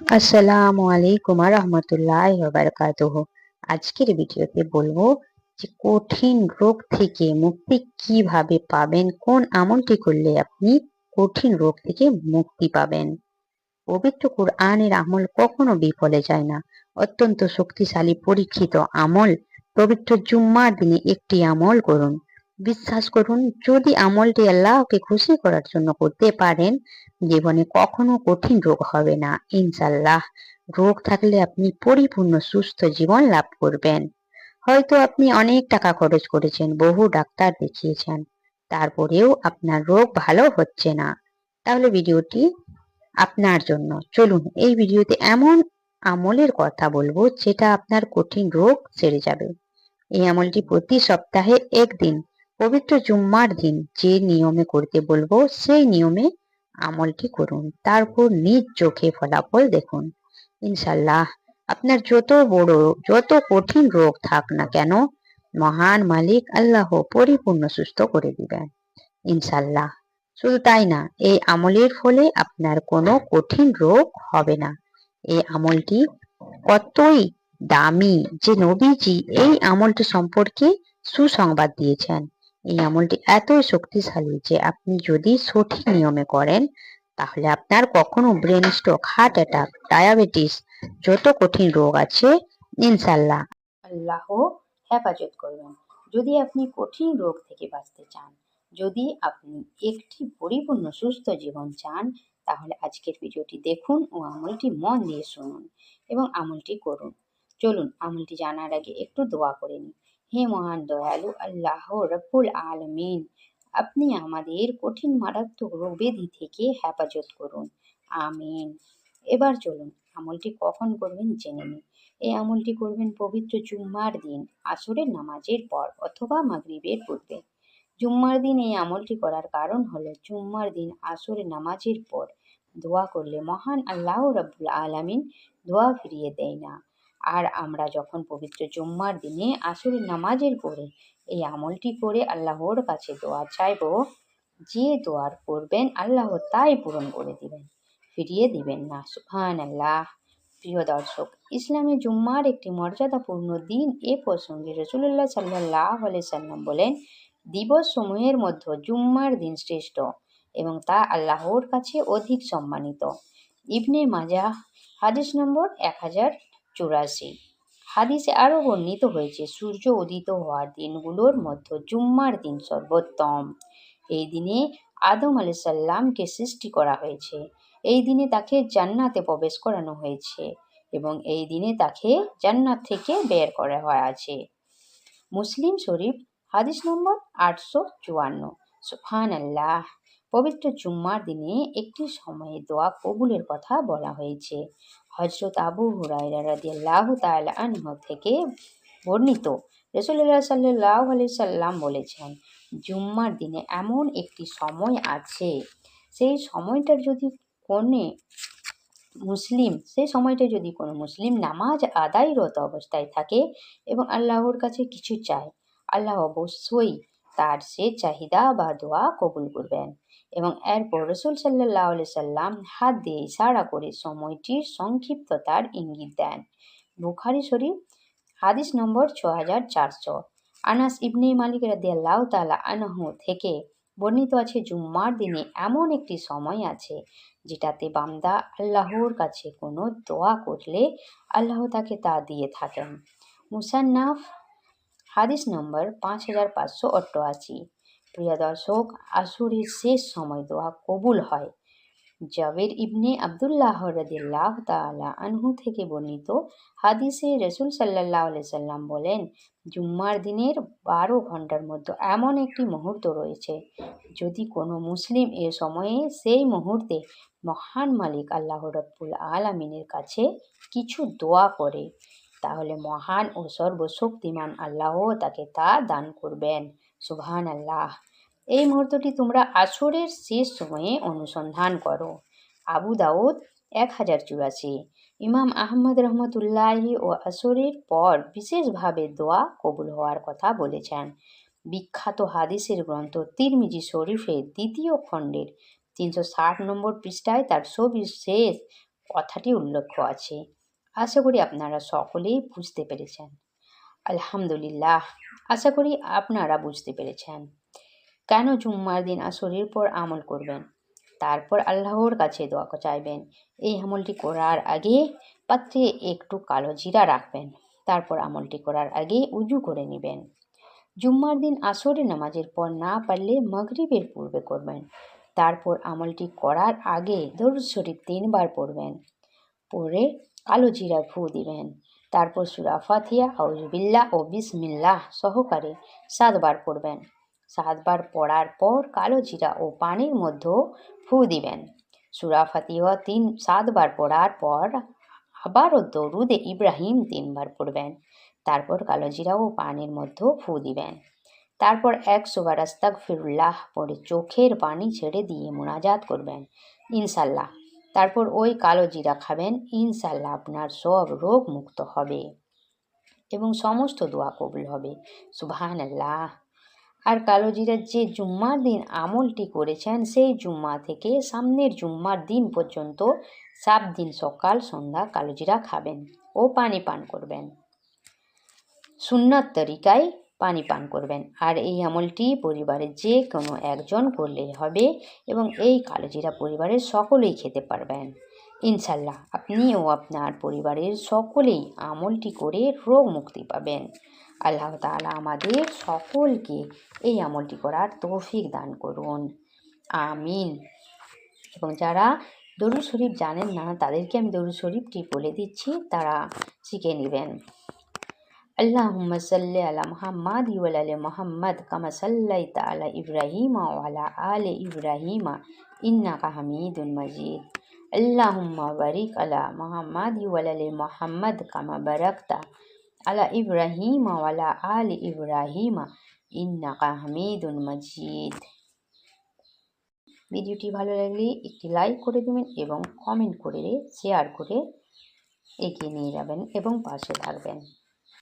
আসসালামু আলাইকুম রহমতুল্লাহ বারকাতুহ। আজকের ভিডিওতে বলব যে কঠিন রোগ থেকে মুক্তি কীভাবে পাবেন, কোন আমলটি করলে আপনি কঠিন রোগ থেকে মুক্তি পাবেন? পবিত্র কোরআনের আমল কখনো বিফলে যায় না। অত্যন্ত শক্তিশালী পরীক্ষিত আমল পবিত্র জুম্মার দিনে একটি আমল করুন। বিশ্বাস করুন, যদি আমলটি আল্লাহকে খুশি করার জন্য করতে পারেন, জীবনে কখনো কঠিন রোগ হবে না। ইনশাল্লাহ রোগ থাকলে আপনি পরিপূর্ণ সুস্থ জীবন লাভ করবেন। হয়তো আপনি অনেক টাকা খরচ করেছেন, বহু ডাক্তার দেখিয়েছেন, তারপরেও আপনার রোগ ভালো হচ্ছে না। তাহলে ভিডিওটি আপনার জন্য। চলুন, এই ভিডিওতে এমন আমলের কথা বলব, যেটা আপনার কঠিন রোগ সেরে যাবে। এই আমলটি প্রতি সপ্তাহে একদিন পবিত্র জুম্মার দিন যে নিয়মে করতে বলব, সেই নিয়মে আমলটি করুন। তারপর নিজ চোখে ফলাফল দেখুন। ইনশাল্লাহ আপনার যত বড়, যত কঠিন রোগ থাক না কেন, মহান মালিক আল্লাহ পরিপূর্ণ সুস্থ করে দিবেন। ইনশাল্লাহ শুধু তাই না, এই আমলের ফলে আপনার কোনো কঠিন রোগ হবে না। এই আমলটি কতই দামি যে নবীজি এই আমলটি সম্পর্কে সুসংবাদ দিয়েছেন। এই আমলটি এতই শক্তিশালী যে আপনি যদি সঠিক নিয়মে করেন, তাহলে আপনার কখনো brain stroke heart attack diabetes যত কঠিন রোগ আছে ইনশাল্লাহ আল্লাহ হেফাজত করবেন। যদি আপনি কঠিন রোগ থেকে বাঁচতে চান, যদি আপনি একটি পরিপূর্ণ সুস্থ জীবন চান, তাহলে আজকের ভিডিওটি দেখুন ও আমলটি মন দিয়ে শুনুন এবং আমলটি করুন। চলুন, আমলটি জানার আগে একটু দোয়া করে নিই। হে মহান দয়ালু আল্লাহ রব্বুল আলমিন। আপনি আমাদের কঠিন মারাত্মক রোগ ব্যাধি থেকে হেফাজত করুন। আমিন। এবার চলুন, আমলটি কখন করবেন জেনে নিন এই আমলটি করবেন পবিত্র জুম্মার দিন, আসরের নামাজের পর অথবা মাগরিবের পূর্বে। জুম্মার দিন এই আমলটি করার কারণ হলো জুম্মার দিন আসরের নামাজের পর দোয়া করলে মহান আল্লাহ রব্বুল আলামিন দোয়া ফিরিয়ে দেয় না। আর আমরা যখন পবিত্র জুম্মার দিনে আসরের নামাজের পরে এই আমলটি করে আল্লাহর কাছে দোয়া চাইব, যে দোয়ার করবেন আল্লাহ তাই পূরণ করে দিবেন, ফিরিয়ে দিবেন না সুহান আল্লাহ প্রিয় দর্শক, ইসলামে জুম্মার একটি মর্যাদাপূর্ণ দিন এ প্রসঙ্গে রসুল্লাহ সাল্লাহ সাল্লাম বলেন, দিবস সমূহের মধ্যে জুম্মার দিন শ্রেষ্ঠ এবং তা আল্লাহর কাছে অধিক সম্মানিত। ইবনে মাজা হাদিস নম্বর এক হাজার চুরাশি। হাদিসে আরও বর্ণিত হয়েছে, সূর্য উদিত হওয়ার দিনগুলোর মধ্যে জুম্মার দিন সর্বোত্তম। এই দিনে আদম সাল্লামকে সৃষ্টি করা হয়েছে। এই দিনে তাকে জান্নাতে প্রবেশ করানো হয়েছে এবং এই দিনে তাকে জান্নাত থেকে বের করা হয়ে আছে। মুসলিম শরীফ, হাদিস নম্বর আটশো চুয়ান্ন। সুফান আল্লাহ পবিত্র জুম্মার দিনে একটি সময়ে দোয়া কবুলের কথা বলা হয়েছে। হজরত আবু হুরাইরা রাদিয়াল্লাহ তাআলা থেকে বর্ণিত রসুল্লাহ সাল্লাহ আলি সাল্লাম বলেছেন, জুম্মার দিনে এমন একটি সময় আছে, সেই সময়টার যদি কোনে মুসলিম, সেই সময়টা যদি কোনো মুসলিম নামাজ আদায়রত অবস্থায় থাকে এবং আল্লাহর কাছে কিছু চায়, আল্লাহ অবশ্যই তার সে চাহিদা বা দোয়া কবুল করবেন। এবং এরপর রসুল সাল্লাহ সাল্লাম হাত দিয়ে ইশারা করে সময়টির সংক্ষিপ্ততার ইঙ্গিত দেন। বুখারি শরীফ, হাদিস নম্বর ছ হাজার চারশো। আনাস ইবনে মালিক আল্লাহ তালা আনহু থেকে বর্ণিত আছে, জুম্মার দিনে এমন একটি সময় আছে যেটাতে বান্দা আল্লাহর কাছে কোনো দোয়া করলে আল্লাহ তাকে তা দিয়ে থাকেন। মুসান্নাফ হাদিস নম্বর পাঁচ হাজার পাঁচশো অষ্টআশি প্রিয় দর্শক, আসুরের শেষ সময় দোয়া কবুল হয়। জাবের ইবনে আবদুল্লাহ রদিল্লাহ তালা আনহু থেকে বর্ণিত হাদিসে রসুল সাল্লাহ সাল্লাম বলেন, জুম্মার দিনের বারো ঘণ্টার মধ্যে এমন একটি মুহূর্ত রয়েছে, যদি কোনো মুসলিম এ সময়ে সেই মুহূর্তে মহান মালিক আল্লাহ রব্বুল আলমিনের কাছে কিছু দোয়া করে। তাহলে মহান ও সর্বশক্তিমান আল্লাহ তাকে তা দান করবেন। সুবহান আল্লাহ এই মুহূর্তটি তোমরা আসরের শেষ সময়ে অনুসন্ধান করো। আবু দাউদ এক হাজার চুরাশি। ইমাম আহমদ রহমতুল্লাহি ও আসরের পর বিশেষভাবে দোয়া কবুল হওয়ার কথা বলেছেন। বিখ্যাত হাদিসের গ্রন্থ তিরমিজি শরীফের দ্বিতীয় খণ্ডের তিনশো ষাট নম্বর পৃষ্ঠায় তার সবিশেষ কথাটি উল্লেখ আছে। আশা করি আপনারা সকলেই বুঝতে পেরেছেন। আলহামদুলিল্লাহ, আশা করি আপনারা বুঝতে পেরেছেন। কেন জুম্মার দিন আসরের পর আমল করবেন? তারপর আল্লাহর কাছে দোয়া চাইবেন। এই আমলটি করার আগে পাত্রে একটু কালো জিরা রাখবেন। তারপর আমলটি করার আগে উজু করে নেবেন। জুম্মার দিন আসরে নামাজের পর না পারলে মগরিবের পূর্বে করবেন। তারপর আমলটি করার আগে দরুদ শরীফ তিনবার পড়বেন। পরে কালো জিরা ফু দিবেন। তারপর সুরা ফাথিয়া আউজবিল্লাহ ও বিসমিল্লাহ সহকারে সাতবার পড়বেন। সাতবার পড়ার পর কালো জিরা ও পানির মধ্যে ফু দিবেন। সুরা ফাতিহা তিন, সাতবার পড়ার পর আবারও দরুদে ইব্রাহিম তিনবার পড়বেন। তারপর কালো জিরা ও পানির মধ্যে ফু দিবেন। তারপর একশো বার আস্তাক ফিরুল্লাহ পরে চোখের পানি ছেড়ে দিয়ে মোনাজাত করবেন। ইনশাল্লাহ তারপর ওই কালো জিরা খাবেন। ইনশাল্লাহ আপনার সব রোগ মুক্ত হবে এবং সমস্ত দোয়া কবুল হবে। সুবহান আল্লাহ আর কালো জিরার যে জুম্মার দিন আমলটি করেছেন, সেই জুম্মা থেকে সামনের জুম্মার দিন পর্যন্ত সাত দিন সকাল, সন্ধ্যা কালো জিরা খাবেন ও পানি পান করবেন। সুন্নাত তরিকায় পানি পান করবেন। আর এই আমলটি পরিবারের যে কোনো একজন করলেই হবে এবং এই কালোজিরা পরিবারের সকলেই খেতে পারবেন। ইনশাল্লাহ আপনি ও আপনার পরিবারের সকলেই আমলটি করে রোগ মুক্তি পাবেন। আল্লাহ তাআলা আমাদের সকলকে এই আমলটি করার তৌফিক দান করুন। আমিন। এবং যারা দরুদ শরীফ জানেন না, তাদেরকে আমি দরুদ শরীফটি বলে দিচ্ছি, তারা শিখে নেবেন। اللهم صل على محمد وعلى آل محمد كما صليت على إبراهيم وعلى آل إبراهيم إنك حميد مجيد اللهم بارك على محمد وعلى آل محمد كما باركت على إبراهيم وعلى آل إبراهيم إنك حميد مجيد ভিডিওটি ভালো লাগলে একটি লাইক করে দেবেন এবং কমেন্ট করে শেয়ার করে এগিয়ে নিয়ে যাবেন এবং পাশে থাকবেন